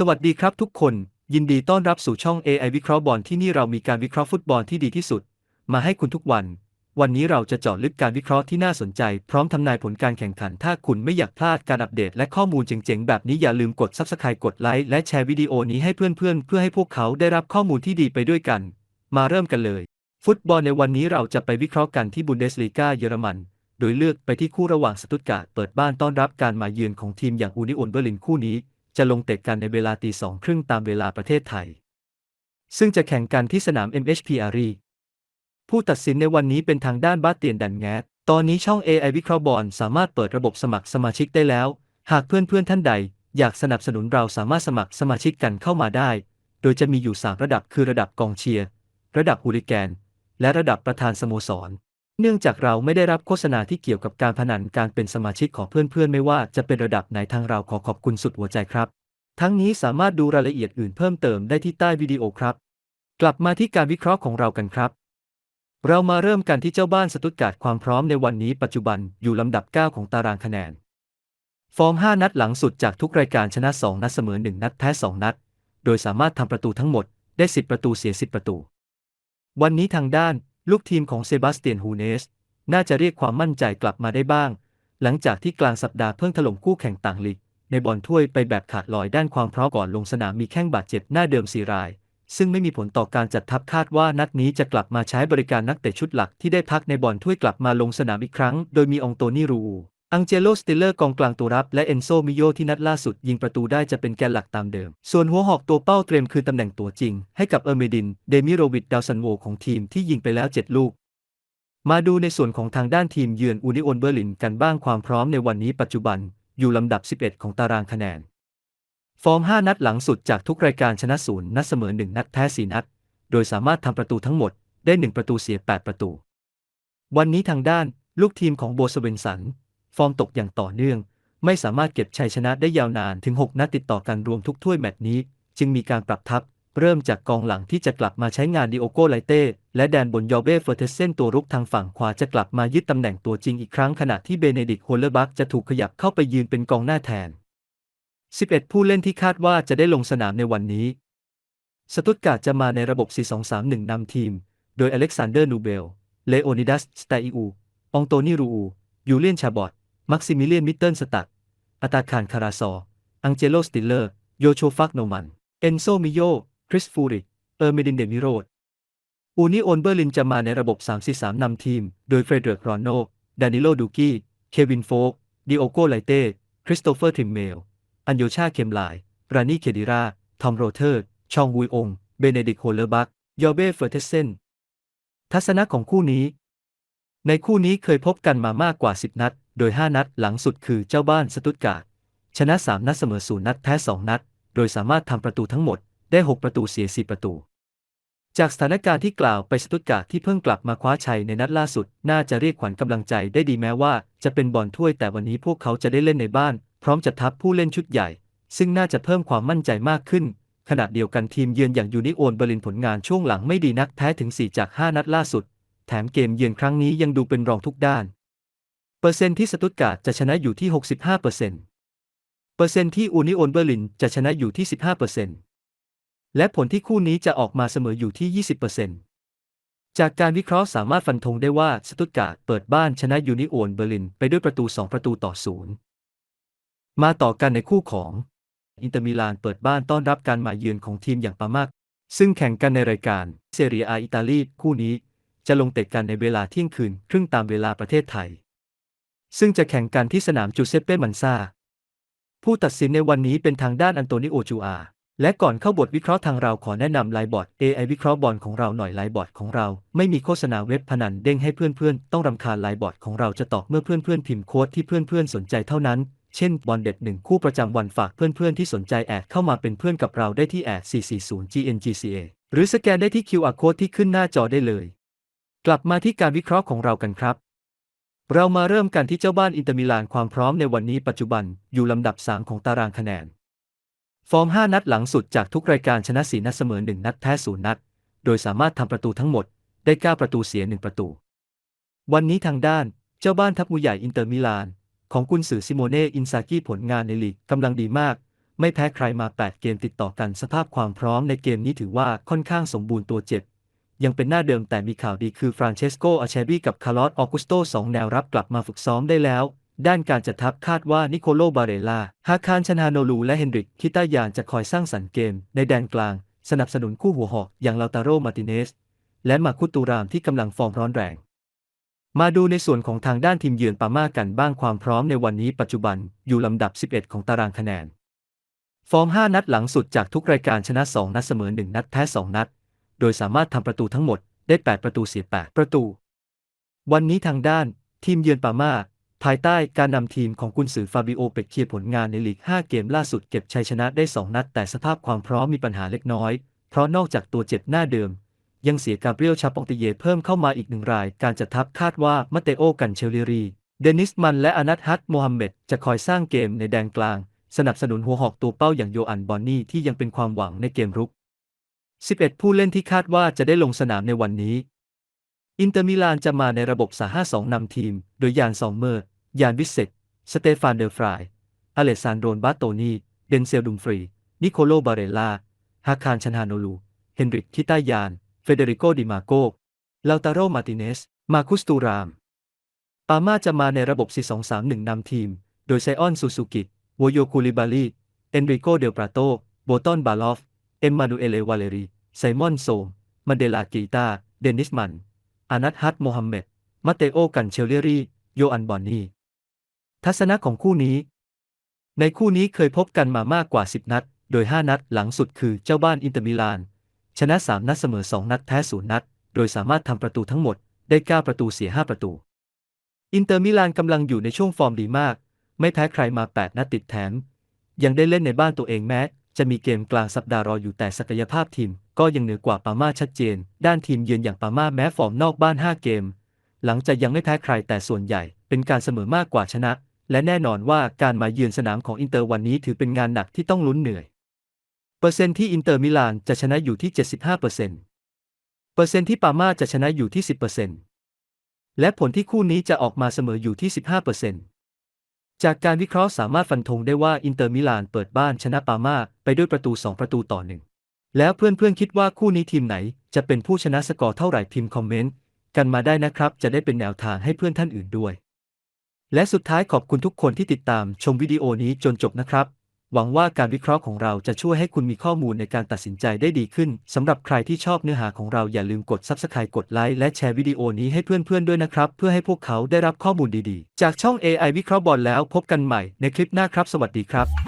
สวัสดีครับทุกคน ยินดีต้อนรับสู่ช่อง AI วิเคราะห์บอลที่นี่เรามีการวิเคราะห์ฟุตบอลที่ดีที่สุด มาให้คุณทุกวัน วันนี้เราจะเจาะลึกการวิเคราะห์ที่น่าสนใจ พร้อมทำนายผลการแข่งขัน ถ้าคุณไม่อยากพลาดการอัปเดตและข้อมูลเจ๋งๆ แบบนี้อย่าลืมกด Subscribe กดไลค์และแชร์วิดีโอนี้ให้เพื่อนๆ เพื่อให้พวกเขาได้รับข้อมูลที่ดีไปด้วยกัน มาเริ่มกันเลย ฟุตบอลในวันนี้เราจะไปวิเคราะห์กันที่บุนเดสลีกาเยอรมันโดยเลือกไปที่คู่ระหว่างสตุตการ์ดเปิดบ้านต้อนรับการมาเยือนของทีมอย่างอูนิโอนเบอร์ลินคู่นี้ จะลงเตะกันในเวลาตีสองครึ่งตามเวลาประเทศไทย ซึ่งจะแข่งกันที่สนาม MHP อารีผู้ตัดสินในวันนี้เป็นทางด้านบาสเตียนดันแงตตอนนี้ช่อง AI วิเคราะห์บอลสามารถเปิดระบบสมัครสมาชิกได้แล้ว หากเพื่อนๆท่านใด อยากสนับสนุนเราสามารถสมัครสมาชิกกันเข้ามาได้ โดยจะมีอยู่ 3 ระดับคือระดับกองเชียร์ ระดับฮูลิแกน และระดับประธานสโมสร เนื่องจากเราไม่ได้รับโฆษณาที่เกี่ยวกับการพนันการเป็นสมาชิกของเพื่อนๆ ไม่ว่าจะเป็นระดับไหนทางเราขอขอบคุณสุดหัวใจครับ ทั้งนี้สามารถดูรายละเอียดอื่นเพิ่มเติมได้ที่ใต้วิดีโอครับ กลับมาที่การวิเคราะห์ของเรากันครับ เรามาเริ่มกันที่เจ้าบ้านสตุตการ์ดความพร้อมในวันนี้ปัจจุบันอยู่ลำดับ 9 ของตารางคะแนน ฟอร์ม 5 นัดหลังสุดจากทุกรายการชนะ 2 นัดเสมอ 1 นัดแพ้ 2 นัด โดยสามารถทำประตูทั้งหมดได้ 10 ประตูเสีย 10 ประตู วันนี้ทางด้าน ลูกทีมของเซบาสเตียนฮูเนส น่าจะเรียกความมั่นใจกลับมาได้บ้าง หลังจากที่กลางสัปดาห์เพิ่งถล่มคู่แข่งต่างลีก ในบอลถ้วยไปแบบขาดลอยด้านความพร้อมก่อนลงสนามมีแข้งบาดเจ็บหน้าเดิมสีราย ซึ่งไม่มีผลต่อการจัดทัพคาดว่านัดนี้จะกลับมาใช้บริการนักเตะชุดหลักที่ได้พักในบอลถ้วยกลับมาลงสนามอีกครั้ง โดยมีองโตนี่รู อังเจโลสติลเลอร์กองกลางตัวรับและเอนโซมิโยที่นัดล่าสุดยิงประตูได้จะเป็นแกนหลักตามเดิม ส่วนหัวหอกตัวเป้าเตรียมคืนตำแหน่งตัวจริง ให้กับเออร์เมดิน เดมิโรวิดดาวซันโวของทีมที่ยิงไปแล้ว 7 ลูก มาดูในส่วนของทางด้านทีมเยือนอูนิโอนเบอร์ลินกันบ้างความพร้อมในวันนี้ปัจจุบัน อยู่ลำดับ 11 ของตารางคะแนน ฟอร์ม 5 นัดหลังสุดจากทุกรายการชนะศูนย์นัดเสมอ 1 นัดแพ้ 4 นัด โดยสามารถทำประตูทั้งหมดได้ 1 ประตูเสีย 8 ประตู วันนี้ทางด้าน ลูกทีมของโบสเวนสัน ฟอร์มตกอย่างต่อเนื่อง ไม่สามารถเก็บชัยชนะได้ยาวนานถึง 6 นัดติดต่อกันรวมทุกถ้วยแมตช์นี้ จึงมีการปรับทัพ เริ่มจากกองหลังที่จะกลับมาใช้งานดิโอโกไลเต้และแดนบนยอเบ้เฟอร์เทเซนตัวรุกทางฝั่งขวาจะกลับมายึดตำแหน่งตัวจริงอีกครั้งขณะที่เบเนดิกโฮลเลอร์บักจะถูกขยับเข้าไปยืนเป็นกองหน้าแทน 11 ผู้เล่นที่คาดว่าจะได้ลงสนามในวันนี้ สตุตการ์ดจะมาในระบบ 4-2-3-1 นำทีม โดยอเล็กซานเดอร์นูเบล เลโอนิดัสสไตอิอู องโตนีรูอู ยูเลียนชาบอต มักซิมิเลียนมิตเติลสตัดอาตาคารคาราซอ อังเจโลสติลเลอร์ โยโชฟักโนมัน เอนโซมิโย คริสฟูริเออร์เมดินเดมิโรดอูนิโอนเบอร์ลินจะมาในระบบ3-4-3นำทีม โดยเฟรเดริกรอนโน ดานิโลดูกี้ เควินโฟก ดิโอโกไลเต้ คริสโตเฟอร์ทิมเมล อันโยชาเคมไลรานีเคดิรา ทอมโรเทอร์ ชองวุยอง เบเนดิกโฮเลอร์บัก ยอเบ้เฟอร์เทเซน ทัศนะของคู่นี้ ในคู่นี้เคยพบกันมามากกว่า 10 นัด โดย 5 นัดหลังสุดคือเจ้าบ้านสตุตการ์ดชนะ 3 นัดเสมอศูนย์นัดแพ้ 2 นัด โดยสามารถทำประตูทั้งหมดได้ 6 ประตูเสีย 4 ประตู จากสถานการณ์ที่กล่าวไปสตุตการ์ดที่เพิ่งกลับมาคว้าชัยในนัดล่าสุด น่าจะเรียกขวัญกำลังใจได้ดีแม้ว่า จะเป็นบอลถ้วยแต่วันนี้พวกเขาจะได้เล่นในบ้าน พร้อมจะทับผู้เล่นชุดใหญ่ ซึ่งน่าจะเพิ่มความมั่นใจมากขึ้นขณะเดียวกันทีมเยือนอย่างยูนิโอนเบอร์ลินผลงานช่วงหลังไม่ดีนักแพ้ถึง 4 จาก 5 นัดล่าสุด แถมเกมเยือนครั้งนี้ยังดูเป็นรองทุกด้าน เปอร์เซ็นต์ที่สตุตการ์ดจะชนะอยู่ที่ 65%เปอร์เซ็นต์เปอร์เซ็นต์ที่อูนิโอนเบอร์ลินจะชนะอยู่ที่ 15%เปอร์เซ็นต์และผลที่คู่นี้จะออกมาเสมออยู่ที่ 20%เปอร์เซ็นต์จากการวิเคราะห์สามารถฟันธงได้ว่าสตุตการ์ดเปิดบ้านชนะยูนิโอนเบอร์ลินไปด้วยประตู 2 ประตูต่อศูนย์มาต่อกันในคู่ของ อินเตอร์มิลานเปิดบ้านต้อนรับการมาเยือนของทีมอย่างปามาก ซึ่งแข่งกันในรายการเซเรียอาอิตาลีคู่นี้ จะลงเตะกันในเวลาเที่ยงคืน ครึ่งตามเวลาประเทศไทย ซึ่งจะแข่งกันที่สนามจูเซปเป้มันซาผู้ตัดสินในวันนี้เป็นทางด้านอันโตนิโอจูอา และก่อนเข้าบทวิเคราะห์ทางเราขอแนะนำไลน์บอร์ด AI วิเคราะห์บอลของเราหน่อยไลน์บอร์ดของเรา ไม่มีโฆษณาเว็บพนันเด้งให้เพื่อนๆ ต้องรำคาญไลน์บอร์ดของเราจะตอบเมื่อเพื่อนๆพิมพ์โค้ดที่เพื่อนๆสนใจเท่านั้นเช่นบอลเด็ดหนึ่งคู่ประจำวันฝากเพื่อนๆที่สนใจแอดเข้ามาเป็นเพื่อนกับเราได้ที่แอด 440 GNGCA หรือสแกนได้ที่ QR code ที่ขึ้นหน้าจอได้เลย กลับมาที่การวิเคราะห์ของเรากันครับ เรามาเริ่มกันที่เจ้าบ้านอินเตอร์มิลานความพร้อมในวันนี้ปัจจุบันอยู่ลำดับ 3 ของตารางคะแนน ฟอร์ม 5 นัดหลังสุดจากทุกรายการชนะ 4 นัดเสมอ 1 นัดแพ้ 0 นัด โดยสามารถทำประตูทั้งหมดได้ 9 ประตูเสีย 1 ประตู วันนี้ทางด้านเจ้าบ้านทัพมูใหญ่อินเตอร์มิลาน ของกุนซือซิโมเน่อินซากิผลงานในลีกกำลังดีมาก ไม่แพ้ใครมา 8 เกมติดต่อกันสภาพความพร้อมในเกมนี้ถือว่าค่อนข้างสมบูรณ์ตัวเจ็บ ยังเป็นหน้าเดิมแต่มีข่าวดีคือฟรานเชสโกอาเชบีกับคาร์ลอสออกุสโตสองแนวรับกลับมาฝึกซ้อมได้แล้ว ด้านการจัดทัพคาดว่านิโคโลบาเรลาฮาคารชนาโนลูและเฮนริกคิตายานจะคอยสร้างสรรค์เกม ในแดนกลาง สนับสนุนคู่หัวหอกอย่างลาตาโรมาติเนส และมาคุตูรามที่กำลังฟอร์มร้อนแรง มาดูในส่วนของทางด้านทีมเยือนปาม่ากันบ้างความพร้อมในวันนี้ปัจจุบันอยู่ลำดับ 11 ของตารางคะแนน ฟอร์ม 5 นัดหลังสุดจากทุกรายการชนะ 2 นัดเสมอ 1 นัดแพ้ 2 นัด โดยสามารถทำประตูทั้งหมดได้ 8 ประตูเสีย 8 ประตู วันนี้ทางด้าน ทีมเยือนปามาภายใต้การนำทีมของกุนซือฟาบิโอเปกเคียผลงานในลีก 5 เกมล่าสุดเก็บชัยชนะได้ 2 นัด แต่สภาพความพร้อมมีปัญหาเล็กน้อย เพราะนอกจากตัวเจ็บหน้าเดิม ยังเสียกาเบรียลชาปองติเยเพิ่มเข้ามาอีกหนึ่งราย การจัดทัพคาดว่ามาเตโอกันเชลลิรี เดนิสมันและอนัทฮัตโมฮัมเหม็ดจะคอยสร้างเกมในแดนกลาง สนับสนุนหัวหอกตัวเป้าอย่างโยอันบอนนี่ที่ยังเป็นความหวังในเกมรุก 11 ผู้เล่นที่คาดว่าจะได้ลงสนามในวันนี้ อินเตอร์มิลานจะมาในระบบ3-5-2นำทีม โดยยานซอมเมอร์ ยานวิเซตสเตฟานเดลฟราย อเลซานโดรนบาโตนี เดนเซลดุมฟรี นิโคโลบาเรลาฮาคารชันฮานโนลู เฮนริกคิตายาน เฟเดริโกดิมาโกลาตาโรมาติเนส มาคุสตูราม ปาม่าจะมาในระบบ 4-2-3-1นำทีม โดยไซออนซูซูกิโวโยคูลิบาลี เอนริโกเดลปราโต โบตอนบาลอฟ เอ็มมานูเอเลวาเลรี ไซมอนโซมมันเดลากีตา เดนิสมัน อานัทฮัตโมฮัมเหม็ดมาเตโอ กันเชลเลรีโยอันบอนนีทัศนะของคู่นี้ ในคู่นี้เคยพบกันมามากกว่า 10 นัด โดย 5 นัดหลังสุดคือเจ้าบ้านอินเตอร์มิลาน ชนะ 3 นัดเสมอ 2 นัดแพ้0นัด โดยสามารถทำประตูทั้งหมดได้ 9 ประตูเสีย 5 ประตู อินเตอร์มิลานกำลังอยู่ในช่วงฟอร์มดีมาก ไม่แพ้ใครมา 8 นัดติดแถม ยังได้เล่นในบ้านตัวเองแม้ จะมีเกมกลางสัปดาห์รออยู่แต่ศักยภาพทีม ก็ยังเหนือกว่าปาม่าชัดเจน ด้านทีมเยือนอย่างปาม่าแม้ฟอร์มนอกบ้าน 5 เกม หลังจะยังไม่แพ้ใครแต่ส่วนใหญ่ เป็นการเสมอมากกว่าชนะ และแน่นอนว่าการมาเยือนสนามของอินเตอร์วันนี้ถือเป็นงานหนักที่ต้องลุ้นเหนื่อย เปอร์เซ็นต์ที่อินเตอร์มิลานจะชนะอยู่ที่ 75%เปอร์เซ็นต์เปอร์เซ็นต์ที่ปาม่าจะชนะอยู่ที่ 10%และผลที่คู่นี้จะออกมาเสมออยู่ที่ 15% จากการวิเคราะห์สามารถฟันธงได้ว่าอินเตอร์มิลานเปิดบ้านชนะปามาไปด้วยประตู 2 ประตูต่อหนึ่งแล้วเพื่อนๆคิดว่าคู่นี้ทีมไหน จะเป็นผู้ชนะสกอร์เท่าไหร่พิมพ์คอมเมนต์กันมาได้นะครับ จะได้เป็นแนวทางให้เพื่อนท่านอื่นด้วย และสุดท้ายขอบคุณทุกคนที่ติดตามชมวิดีโอนี้จนจบนะครับ หวังว่าการวิเคราะห์ของเราจะช่วยให้คุณมีข้อมูลในการตัดสินใจได้ดีขึ้น สำหรับใครที่ชอบเนื้อหาของเราอย่าลืมกด Subscribe กดไลค์และแชร์วิดีโอนี้ให้เพื่อนๆด้วยนะครับ เพื่อให้พวกเขาได้รับข้อมูลดีๆ จากช่อง AI วิเคราะห์บอลแล้วพบกันใหม่ในคลิปหน้าครับ สวัสดีครับ